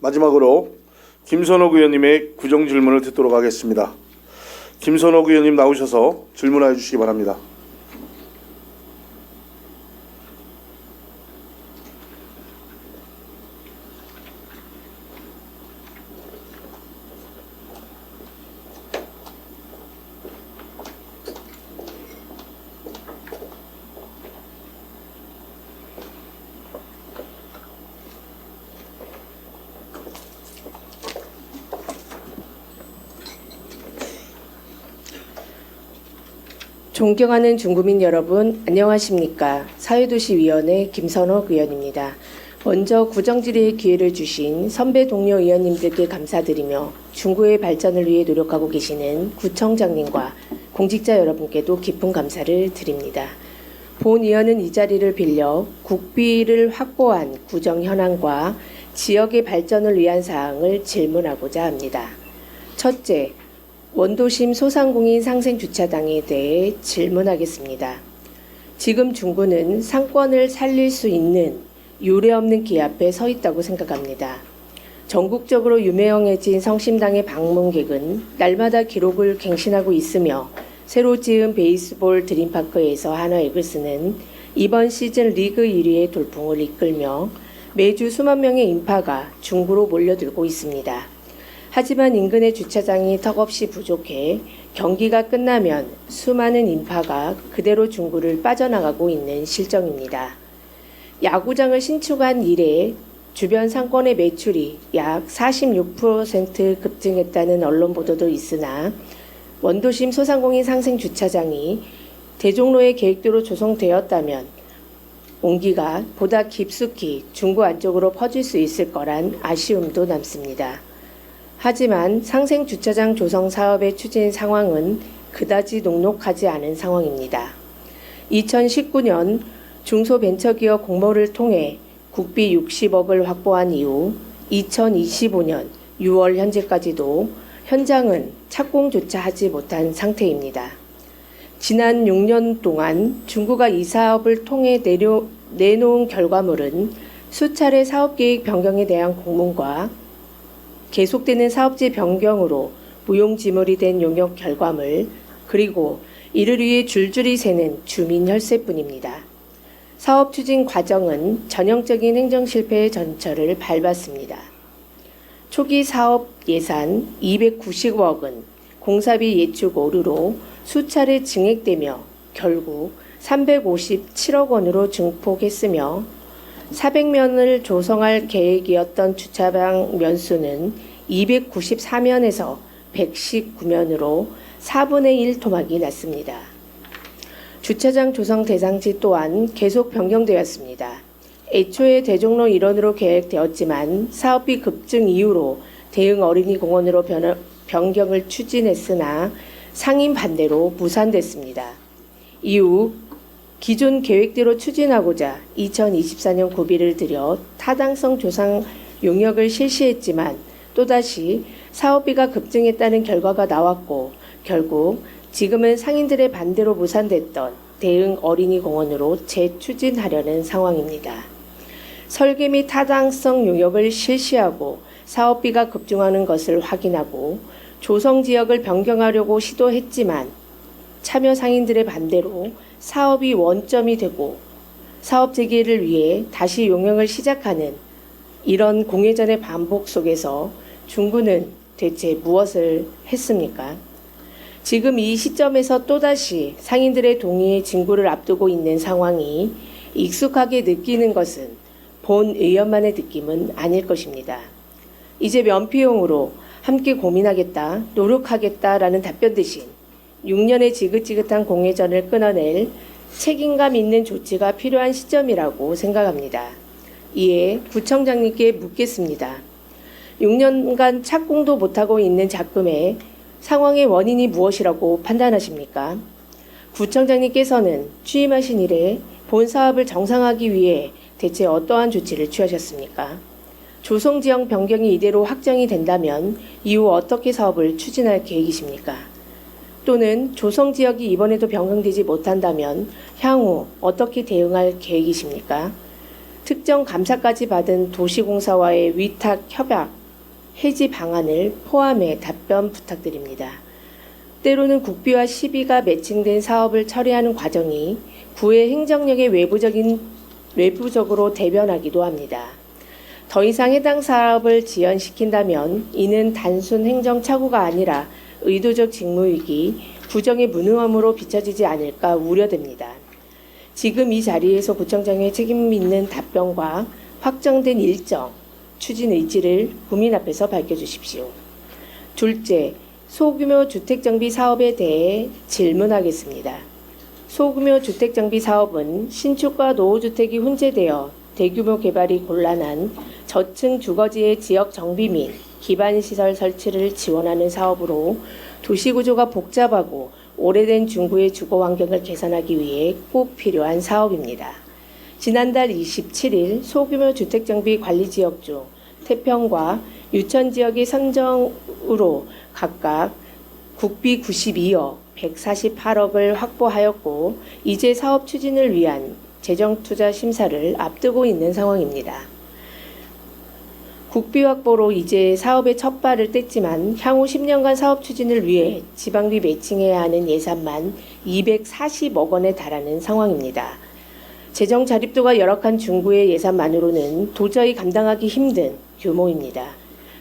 마지막으로 김선호 의원님의 구정 질문을 듣도록 하겠습니다. 김선호 의원님 나오셔서 질문해 주시기 바랍니다. 존경하는 중국민 여러분, 안녕하십니까. 사회도시위원회 김선옥 의원입니다. 먼저 구정질의의 기회를 주신 선배 동료 의원님들께 감사드리며 중구의 발전을 위해 노력하고 계시는 구청장님과 공직자 여러분께도 깊은 감사를 드립니다. 본 의원은 이 자리를 빌려 국비를 확보한 구정 현황과 지역의 발전을 위한 사항을 질문하고자 합니다. 첫째, 원도심 소상공인 상생 주차장에 대해 질문하겠습니다. 지금 중구는 상권을 살릴 수 있는 유례 없는 기 앞에 서 있다고 생각합니다. 전국적으로 유명해진 성심당의 방문객은 날마다 기록을 갱신하고 있으며 새로 지은 베이스볼 드림파크에서 한화 이글스는 이번 시즌 리그 1위의 돌풍을 이끌며 매주 수만 명의 인파가 중구로 몰려들고 있습니다. 하지만 인근의 주차장이 턱없이 부족해 경기가 끝나면 수많은 인파가 그대로 중구를 빠져나가고 있는 실정입니다. 야구장을 신축한 이래 주변 상권의 매출이 약 46% 급증했다는 언론 보도도 있으나 원도심 소상공인 상생 주차장이 대종로의 계획대로 조성되었다면 온기가 보다 깊숙이 중구 안쪽으로 퍼질 수 있을 거란 아쉬움도 남습니다. 하지만 상생 주차장 조성 사업의 추진 상황은 그다지 녹록하지 않은 상황입니다. 2019년 중소벤처기업 공모를 통해 국비 60억을 확보한 이후 2025년 6월 현재까지도 현장은 착공조차 하지 못한 상태입니다. 지난 6년 동안 중구가 이 사업을 통해 내려, 내놓은 결과물은 수차례 사업계획 변경에 대한 공문과 계속되는 사업지 변경으로 무용지물이 된 용역 결과물 그리고 이를 위해 줄줄이 새는 주민 혈세뿐입니다. 사업 추진 과정은 전형적인 행정 실패의 전철을 밟았습니다. 초기 사업 예산 290억은 공사비 예측 오류로 수차례 증액되며 결국 357억 원으로 증폭했으며 400면을 조성할 계획이었던 주차장 면수는 294면에서 119면으로 4분의 1 토막이 났습니다. 주차장 조성 대상지 또한 계속 변경되었습니다. 애초에 대종로 일원으로 계획되었지만 사업비 급증 이후로 대응 어린이 공원으로 변, 변경을 추진했으나 상임 반대로 무산됐습니다. 이후 기존 계획대로 추진하고자 2024년 고비를 들여 타당성 조상 용역을 실시했지만 또다시 사업비가 급증했다는 결과가 나왔고 결국 지금은 상인들의 반대로 무산됐던 대응 어린이 공원으로 재추진하려는 상황입니다. 설계 및 타당성 용역을 실시하고 사업비가 급증하는 것을 확인하고 조성 지역을 변경하려고 시도했지만 참여 상인들의 반대로 사업이 원점이 되고 사업 재개를 위해 다시 용역을 시작하는 이런 공회전의 반복 속에서 중구는 대체 무엇을 했습니까? 지금 이 시점에서 또다시 상인들의 동의의 진구를 앞두고 있는 상황이 익숙하게 느끼는 것은 본 의원만의 느낌은 아닐 것입니다. 이제 면피용으로 함께 고민하겠다, 노력하겠다라는 답변 대신 6년의 지긋지긋한 공회전을 끊어낼 책임감 있는 조치가 필요한 시점이라고 생각합니다. 이에 구청장님께 묻겠습니다. 6년간 착공도 못하고 있는 작금의 상황의 원인이 무엇이라고 판단하십니까? 구청장님께서는 취임하신 이래 본 사업을 정상화하기 위해 대체 어떠한 조치를 취하셨습니까? 조성 지역 변경이 이대로 확정이 된다면 이후 어떻게 사업을 추진할 계획이십니까? 또는 조성 지역이 이번에도 변경되지 못한다면 향후 어떻게 대응할 계획이십니까? 특정 감사까지 받은 도시공사와의 위탁 협약 해지 방안을 포함해 답변 부탁드립니다. 때로는 국비와 시비가 매칭된 사업을 처리하는 과정이 구의 행정력의 외부적인 외부적으로 대변하기도 합니다. 더 이상 해당 사업을 지연시킨다면 이는 단순 행정 착오가 아니라 의도적 직무위기, 구정의 무능함으로 비춰지지 않을까 우려됩니다. 지금 이 자리에서 구청장의 책임 있는 답변과 확정된 일정, 추진 의지를 국민 앞에서 밝혀주십시오. 둘째, 소규모 주택정비 사업에 대해 질문하겠습니다. 소규모 주택정비 사업은 신축과 노후주택이 혼재되어 대규모 개발이 곤란한 저층 주거지의 지역 정비 및 기반시설 설치를 지원하는 사업으로 도시구조가 복잡하고 오래된 중구의 주거 환경을 개선하기 위해 꼭 필요한 사업입니다. 지난달 27일 소규모 주택정비 관리 지역 중 태평과 유천 지역의 선정으로 각각 국비 92억, 148억을 확보하였고 이제 사업 추진을 위한 재정 투자 심사를 앞두고 있는 상황입니다. 국비 확보로 이제 사업의 첫 발을 뗐지만 향후 10년간 사업 추진을 위해 지방비 매칭해야 하는 예산만 240억 원에 달하는 상황입니다. 재정 자립도가 열악한 중구의 예산만으로는 도저히 감당하기 힘든 규모입니다.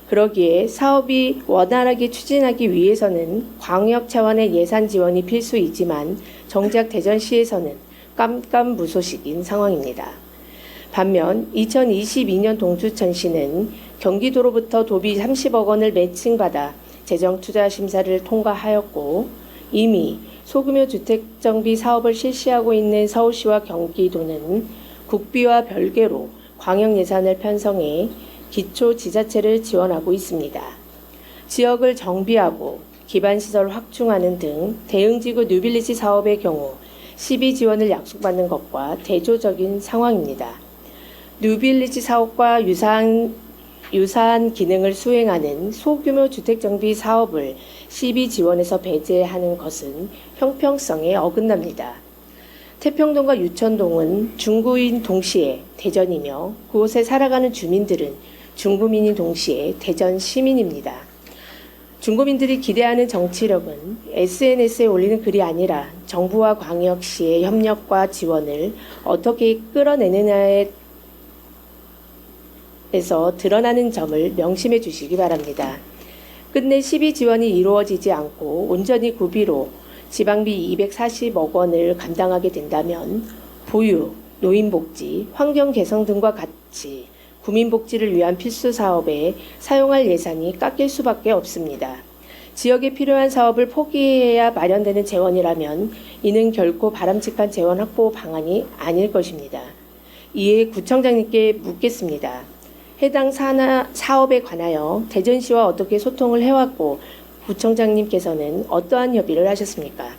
그러기에 사업이 원활하게 추진하기 위해서는 광역 차원의 예산 지원이 필수이지만 정작 대전시에서는 깜깜무소식인 상황입니다. 반면 2022년 동주천시는 경기도로부터 도비 30억 원을 매칭받아 재정투자 심사를 통과하였고 이미 소규모 주택정비 사업을 실시하고 있는 서울시와 경기도는 국비와 별개로 광역 예산을 편성해 기초 지자체를 지원하고 있습니다. 지역을 정비하고 기반시설 확충하는 등 대응지구 뉴빌리지 사업의 경우 시비 지원을 약속받는 것과 대조적인 상황입니다. 뉴빌리지 사업과 유사한, 유사한 기능을 수행하는 소규모 주택정비 사업을 시비 지원에서 배제하는 것은 형평성에 어긋납니다. 태평동과 유천동은 중구인 동시에 대전이며 그곳에 살아가는 주민들은 중구민인 동시에 대전 시민입니다. 중구민들이 기대하는 정치력은 SNS에 올리는 글이 아니라 정부와 광역시의 협력과 지원을 어떻게 끌어내느냐에 에서 드러나는 점을 명심해 주시기 바랍니다. 끝내 12 지원이 이루어지지 않고 온전히 구비로 지방비 240억 원을 감당하게 된다면 보유, 노인복지, 환경 개선 등과 같이 국민복지를 위한 필수 사업에 사용할 예산이 깎일 수밖에 없습니다. 지역에 필요한 사업을 포기해야 마련되는 재원이라면 이는 결코 바람직한 재원 확보 방안이 아닐 것입니다. 이에 구청장님께 묻겠습니다. 해당 사나, 사업에 관하여 대전시와 어떻게 소통을 해왔고 구청장님께서는 어떠한 협의를 하셨습니까?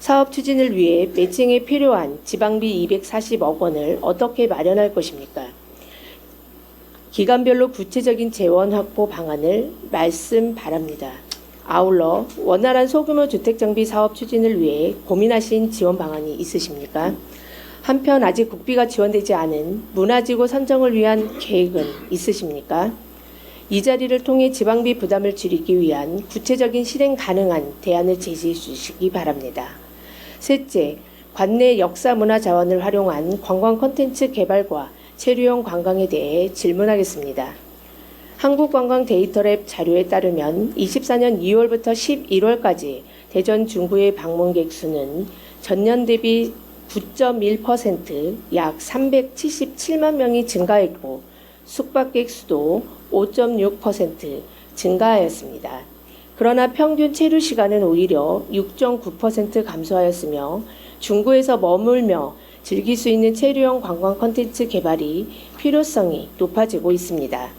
사업 추진을 위해 매칭에 필요한 지방비 240억 원을 어떻게 마련할 것입니까? 기간별로 구체적인 재원 확보 방안을 말씀 바랍니다. 아울러 원활한 소규모 주택 정비 사업 추진을 위해 고민하신 지원 방안이 있으십니까? 한편 아직 국비가 지원되지 않은 문화지구 선정을 위한 계획은 있으십니까? 이 자리를 통해 지방비 부담을 줄이기 위한 구체적인 실행 가능한 대안을 제시해 주시기 바랍니다. 셋째, 관내 역사 문화 자원을 활용한 관광 콘텐츠 개발과 체류형 관광에 대해 질문하겠습니다. 한국관광 데이터랩 자료에 따르면 24년 2월부터 11월까지 대전 중구의 방문객 수는 전년 대비 9.1%약 377만 명이 증가했고 숙박객 수도 5.6% 증가하였습니다. 그러나 평균 체류 시간은 오히려 6.9% 감소하였으며 중구에서 머물며 즐길 수 있는 체류형 관광 콘텐츠 개발이 필요성이 높아지고 있습니다.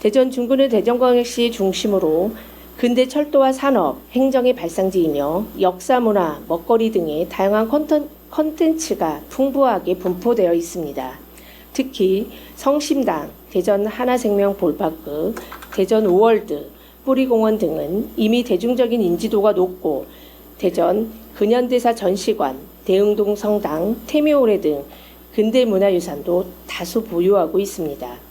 대전 중구는 대전광역시 중심으로 근대 철도와 산업, 행정의 발상지이며 역사, 문화, 먹거리 등의 다양한 콘텐- 콘텐츠가 풍부하게 분포되어 있습니다. 특히 성심당, 대전 하나생명 볼파크, 대전 우월드, 뿌리공원 등은 이미 대중적인 인지도가 높고 대전 근현대사 전시관, 대흥동 성당, 태미오래 등 근대 문화유산도 다수 보유하고 있습니다.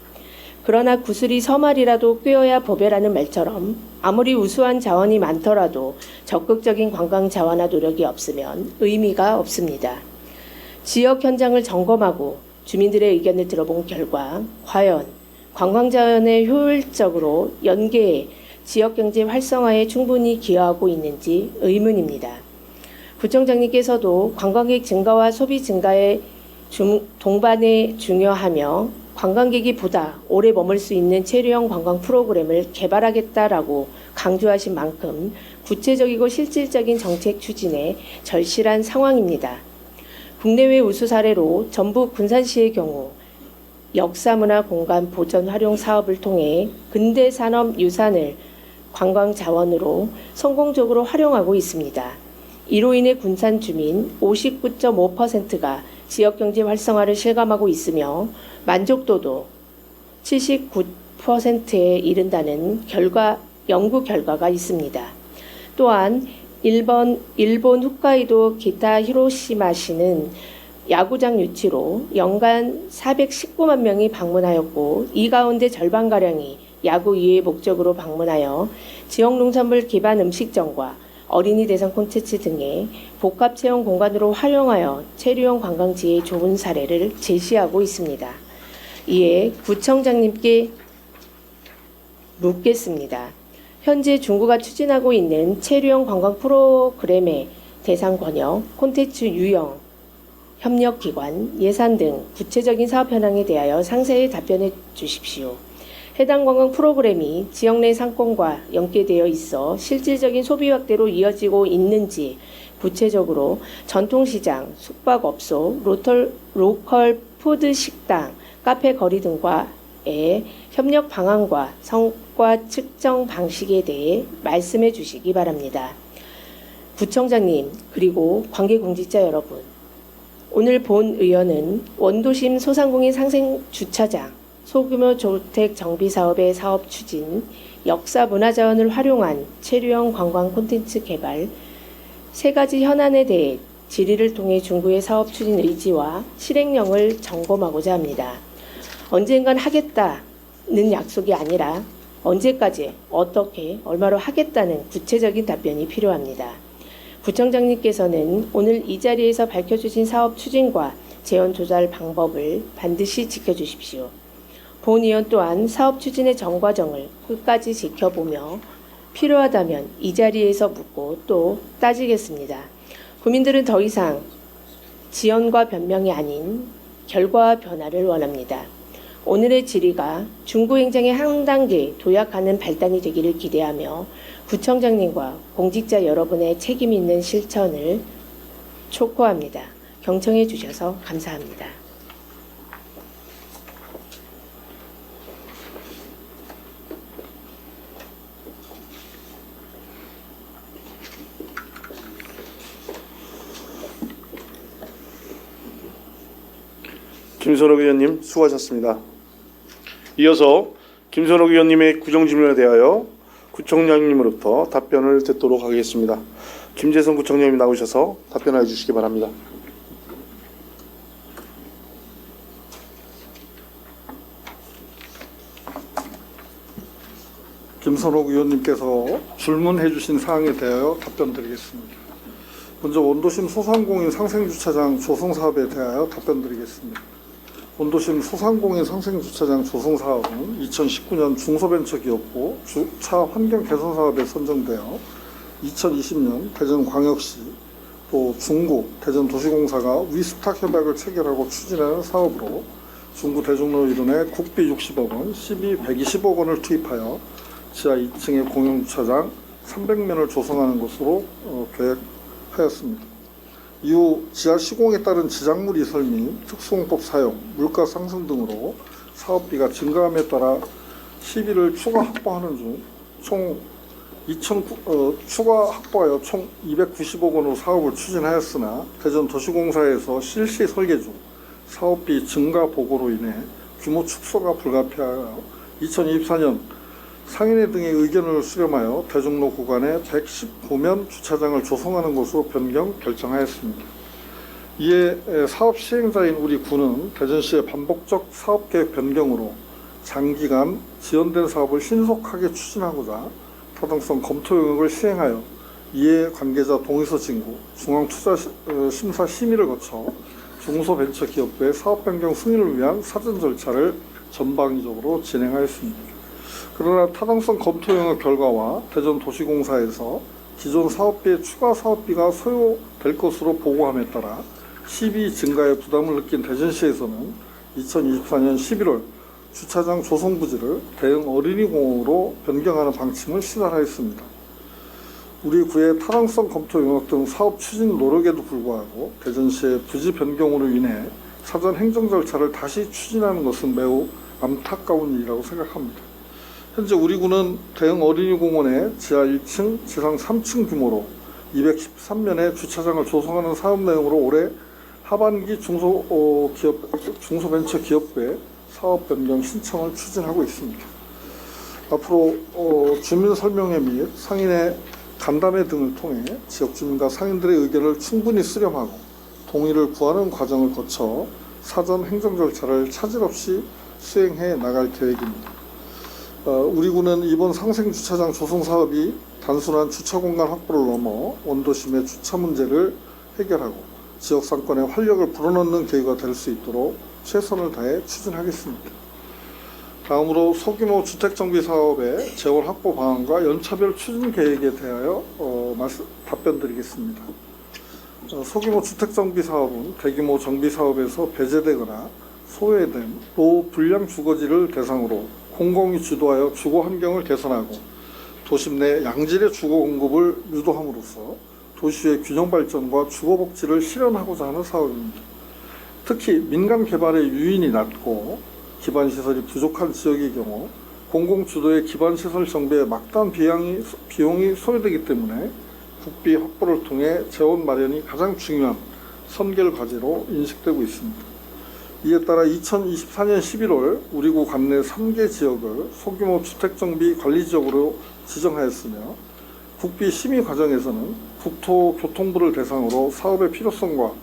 그러나 구슬이 서말이라도 꿰어야 법이라는 말처럼 아무리 우수한 자원이 많더라도 적극적인 관광 자원화 노력이 없으면 의미가 없습니다. 지역 현장을 점검하고 주민들의 의견을 들어본 결과 과연 관광 자원을 효율적으로 연계해 지역 경제 활성화에 충분히 기여하고 있는지 의문입니다. 구청장님께서도 관광객 증가와 소비 증가에 중- 동반에 중요하며 관광객이 보다 오래 머물 수 있는 체류형 관광 프로그램을 개발하겠다라고 강조하신 만큼 구체적이고 실질적인 정책 추진에 절실한 상황입니다. 국내외 우수 사례로 전북 군산시의 경우 역사문화 공간 보전 활용 사업을 통해 근대 산업 유산을 관광 자원으로 성공적으로 활용하고 있습니다. 이로 인해 군산 주민 59.5%가 지역 경제 활성화를 실감하고 있으며 만족도도 79%에 이른다는 결과 연구 결과가 있습니다. 또한 일본 일본 홋카이도 기타 히로시마시는 야구장 유치로 연간 419만 명이 방문하였고 이 가운데 절반 가량이 야구 이외의 목적으로 방문하여 지역 농산물 기반 음식점과 어린이 대상 콘텐츠 등의 복합 체험 공간으로 활용하여 체류형 관광지의 좋은 사례를 제시하고 있습니다. 이에 구청장님께 묻겠습니다. 현재 중구가 추진하고 있는 체류형 관광 프로그램의 대상 권역, 콘텐츠 유형, 협력 기관, 예산 등 구체적인 사업 현황에 대하여 상세히 답변해 주십시오. 해당 관광 프로그램이 지역 내 상권과 연계되어 있어 실질적인 소비 확대로 이어지고 있는지 구체적으로 전통시장, 숙박업소, 로컬, 로컬 푸드 식당, 카페 거리 등과의 협력 방안과 성과 측정 방식에 대해 말씀해 주시기 바랍니다. 구청장님 그리고 관계공직자 여러분 오늘 본 의원은 원도심 소상공인 상생 주차장 소규모 주택 정비 사업의 사업 추진, 역사 문화 자원을 활용한 체류형 관광 콘텐츠 개발 세 가지 현안에 대해 질의를 통해 중구의 사업 추진 의지와 실행령을 점검하고자 합니다. 언젠간 하겠다는 약속이 아니라 언제까지 어떻게 얼마로 하겠다는 구체적인 답변이 필요합니다. 구청장님께서는 오늘 이 자리에서 밝혀주신 사업 추진과 재원 조달 방법을 반드시 지켜주십시오. 본 의원 또한 사업 추진의 전 과정을 끝까지 지켜보며 필요하다면 이 자리에서 묻고 또 따지겠습니다. 국민들은 더 이상 지연과 변명이 아닌 결과와 변화를 원합니다. 오늘의 질의가 중구 행정의 한 단계 도약하는 발단이 되기를 기대하며 구청장님과 공직자 여러분의 책임 있는 실천을 촉구합니다. 경청해 주셔서 감사합니다. 김선욱 의원님 수고하셨습니다. 이어서 김선욱 의원님의 구정 질문에 대하여 구청장님으로부터 답변을 듣도록 하겠습니다. 김재성 구청장님 나오셔서 답변해 주시기 바랍니다. 김선옥 의원님께서 질문해 주신 사항에 대하여 답변드리겠습니다. 먼저 원도심 소상공인 상생주차장 조성 사업에 대하여 답변드리겠습니다. 원도심 소상공인 상생주차장 조성 사업은 2019년 중소벤처기업부 주차 환경 개선 사업에 선정되어 2020년 대전광역시 또 중구 대전도시공사가 위스탁 협약을 체결하고 추진하는 사업으로 중구 대종로 이run에 국비 60억 원, 시비 120억 원을 투입하여 지하 2층의 공용주차장 300면을 조성하는 것으로 어, 계획하였습니다. 이후 지하 시공에 따른 지작물 이 설 및 특수공법 사용, 물가 상승 등으로 사업비가 증가함에 따라 시비를 추가 확보하는 중 총 2천 어, 추가 확보하여 총 290억 원으로 사업을 추진하였으나 대전 도시공사에서 실시 설계 중 사업비 증가 보고로 인해 규모 축소가 불가피하여 2024년 상인회 등의 의견을 수렴하여 대종로 구간에 119면 주차장을 조성하는 것으로 변경 결정하였습니다. 이에 에, 사업 시행자인 우리 군은 대전시의 반복적 사업계획 변경으로 장기간 지연된 사업을 신속하게 추진하고자 타당성 검토 영역을 시행하여 이해 관계자 동의서 진구, 중앙투자심사 심의를 거쳐 중소벤처기업부의 사업 변경 승인을 위한 사전 절차를 전방위적으로 진행하였습니다. 그러나 타당성 검토 영역 결과와 대전도시공사에서 기존 사업비의 추가 사업비가 소요될 것으로 보고함에 따라 시비 증가에 부담을 느낀 대전시에서는 2024년 11월 주차장 조성 부지를 대형 어린이공원으로 변경하는 방침을 시달하였습니다. 우리 구의 타당성 검토 영역 등 사업 추진 노력에도 불구하고 대전시의 부지 변경으로 인해 사전 행정 절차를 다시 추진하는 것은 매우 안타까운 일이라고 생각합니다. 현재 우리 군은 대형 어린이공원의 지하 1층, 지상 3층 규모로 213면의 주차장을 조성하는 사업 내용으로 올해 하반기 중소기업, 중소벤처 기업부에 사업 변경 신청을 추진하고 있습니다. 앞으로 어, 주민 설명회 및 상인의 간담회 등을 통해 지역 주민과 상인들의 의견을 충분히 수렴하고 동의를 구하는 과정을 거쳐 사전 행정 절차를 차질 없이 수행해 나갈 계획입니다. 어, 우리 군은 이번 상생 주차장 조성 사업이 단순한 주차 공간 확보를 넘어 원도심의 주차 문제를 해결하고 지역 상권에 활력을 불어넣는 계기가 될 수 있도록 최선을 다해 추진하겠습니다. 다음으로 소규모 주택 정비 사업의 재원 확보 방안과 연차별 추진 계획에 대하여 어, 말씀, 답변드리겠습니다. 어, 소규모 주택 정비 사업은 대규모 정비 사업에서 배제되거나 소외된 또 불량 주거지를 대상으로 공공이 주도하여 주거 환경을 개선하고 도심 내 양질의 주거 공급을 유도함으로써 도시의 균형 발전과 주거 복지를 실현하고자 하는 사업입니다. 특히 민간 개발의 유인이 낮고 기반 시설이 부족한 지역의 경우 공공 주도의 기반 시설 정비에 막대한 비용이, 비용이 소요되기 때문에 국비 확보를 통해 재원 마련이 가장 중요한 선결 과제로 인식되고 있습니다. 이에 따라 2024년 11월 우리 구 관내 3개 지역을 소규모 주택정비 관리지역으로 지정하였으며 국비 심의 과정에서는 국토교통부를 대상으로 사업의 필요성과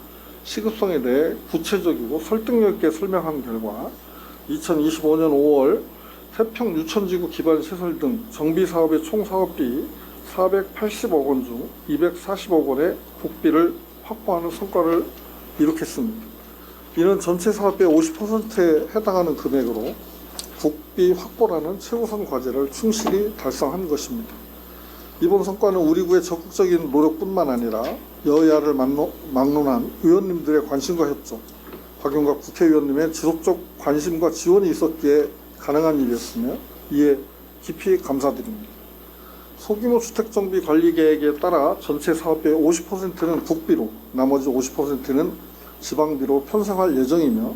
시급성에 대해 구체적이고 설득력 있게 설명한 결과 2025년 5월 태평 유천지구 기반 시설 등 정비 사업의 총 사업비 480억 원 중 240억 원의 국비를 확보하는 성과를 이룩했습니다. 이는 전체 사업비의 50%에 해당하는 금액으로 국비 확보라는 최우선 과제를 충실히 달성한 것입니다. 이번 성과는 우리 구의 적극적인 노력뿐만 아니라 여야를 막론- 막론한 의원님들의 관심과 협조, 박용각 국회의원님의 지속적 관심과 지원이 있었기에 가능한 일이었으며 이에 깊이 감사드립니다. 소규모 주택정비 관리 계획에 따라 전체 사업비의 50%는 국비로 나머지 50%는 지방비로 편성할 예정이며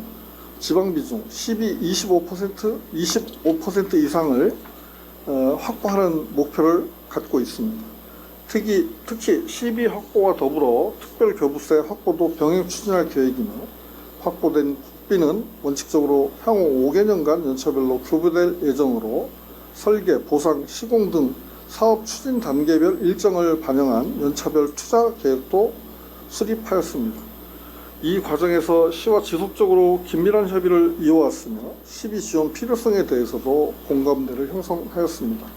지방 비 중 12, 25%, 25% 이상을 어, 확보하는 목표를 갖고 있습니다. 특히, 특히 12 확보와 더불어 특별교부세 확보도 병행 추진할 계획이며 확보된 국비는 원칙적으로 향후 5개년간 연차별로 교부될 예정으로 설계, 보상, 시공 등 사업 추진 단계별 일정을 반영한 연차별 투자 계획도 수립하였습니다. 이 과정에서 시와 지속적으로 긴밀한 협의를 이어왔으며 시비 지원 필요성에 대해서도 공감대를 형성하였습니다.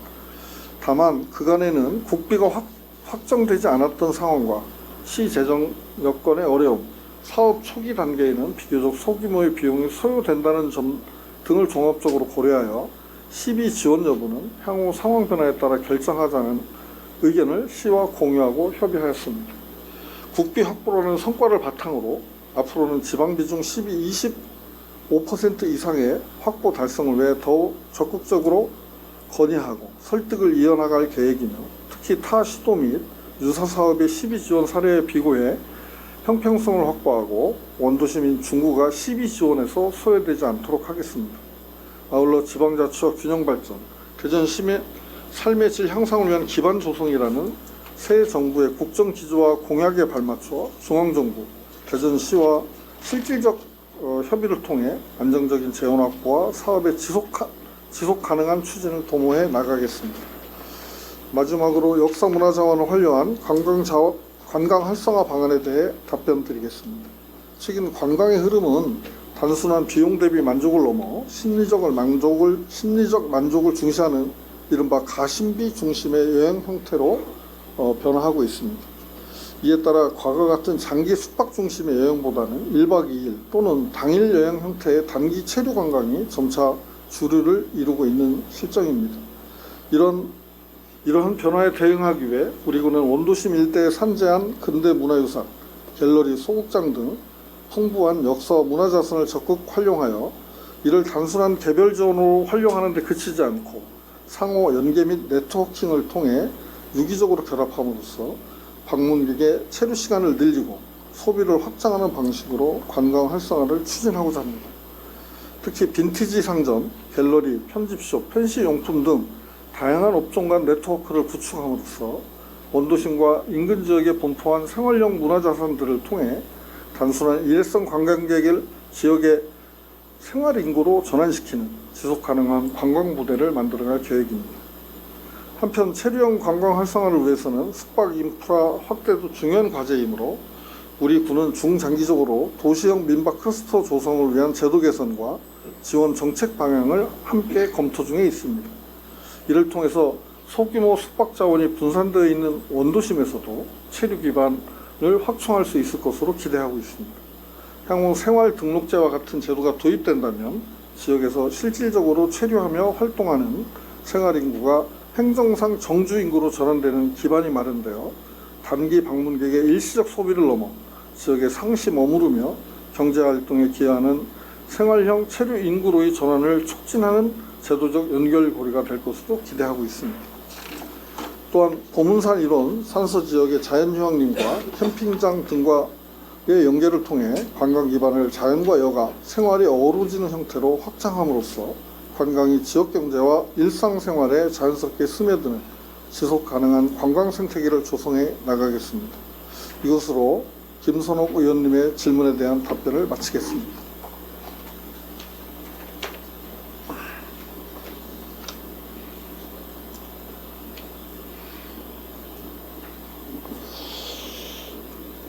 다만 그간에는 국비가 확, 확정되지 않았던 상황과 시 재정 여건의 어려움, 사업 초기 단계에는 비교적 소규모의 비용이 소요된다는 점 등을 종합적으로 고려하여 시비 지원 여부는 향후 상황 변화에 따라 결정하자는 의견을 시와 공유하고 협의하였습니다. 국비 확보라는 성과를 바탕으로 앞으로는 지방 비중 12, 25% 이상의 확보 달성을 위해 더욱 적극적으로 건의하고 설득을 이어나갈 계획이며 특히 타 시도 및 유사 사업의 시비 지원 사례에 비교해 형평성을 확보하고 원도시민 중구가 시비 지원에서 소외되지 않도록 하겠습니다. 아울러 지방자치와 균형 발전, 대전 시민 삶의 질 향상을 위한 기반 조성이라는 새 정부의 국정 기조와 공약에 발맞춰 중앙정부, 대전시와 실질적 어, 협의를 통해 안정적인 재원 확보와 사업의 지속, 가- 지속 가능한 추진을 도모해 나가겠습니다. 마지막으로 역사 문화 자원을 활용한 관광 자원, 관광 활성화 방안에 대해 답변 드리겠습니다. 최근 관광의 흐름은 단순한 비용 대비 만족을 넘어 심리적을 만족을 심리적 만족을 중시하는 이른바 가심비 중심의 여행 형태로 어, 변화하고 있습니다. 이에 따라 과거 같은 장기 숙박 중심의 여행보다는 1박 2일 또는 당일 여행 형태의 단기 체류 관광이 점차 주류를 이루고 있는 실정입니다. 이런 이러한 변화에 대응하기 위해 우리 군은 원도심 일대에 산재한 근대 문화유산, 갤러리, 소극장 등 풍부한 역사와 문화 자산을 적극 활용하여 이를 단순한 개별 지원으로 활용하는 데 그치지 않고 상호 연계 및 네트워킹을 통해 유기적으로 결합함으로써 방문객의 체류 시간을 늘리고 소비를 확장하는 방식으로 관광 활성화를 추진하고자 합니다. 특히 빈티지 상점, 갤러리, 편집숍, 펜시용품 등 다양한 업종 간 네트워크를 구축함으로써 원도심과 인근 지역에 분포한 생활형 문화자산들을 통해 단순한 일회성 관광객을 지역의 생활 인구로 전환시키는 지속 가능한 관광 모델을 만들어갈 계획입니다. 한편 체류형 관광 활성화를 위해서는 숙박 인프라 확대도 중요한 과제이므로 우리 군은 중장기적으로 도시형 민박 클스터 조성을 위한 제도 개선과 지원 정책 방향을 함께 검토 중에 있습니다. 이를 통해서 소규모 숙박 자원이 분산되어 있는 원도심에서도 체류 기반을 확충할 수 있을 것으로 기대하고 있습니다. 향후 생활 등록제와 같은 제도가 도입된다면 지역에서 실질적으로 체류하며 활동하는 생활 인구가 행정상 정주 인구로 전환되는 기반이 마련되어 단기 방문객의 일시적 소비를 넘어 지역에 상시 머무르며 경제 활동에 기여하는 생활형 체류 인구로의 전환을 촉진하는 제도적 연결고리가 될 것으로 기대하고 있습니다. 또한 보문산 일원 산서 지역의 자연휴양림과 캠핑장 등과의 연계를 통해 관광 기반을 자연과 여가, 생활이 어우러지는 형태로 확장함으로써 관광이 지역 경제와 일상생활에 자연스럽게 스며드는 지속 가능한 관광 생태계를 조성해 나가겠습니다. 이것으로 김선옥 의원님의 질문에 대한 답변을 마치겠습니다.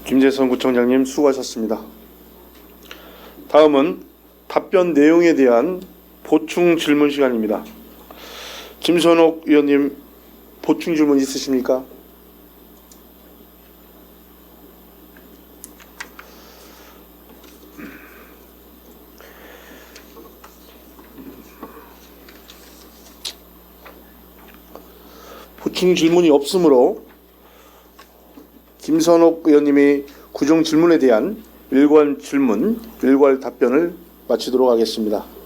김재선 구청장님 수고하셨습니다. 다음은 답변 내용에 대한 보충 질문 시간입니다. 김선옥 의원님 보충 질문 있으십니까? 보충 질문이 없으므로 김선옥 의원님이 구정 질문에 대한 일괄 질문, 일괄 답변을 마치도록 하겠습니다.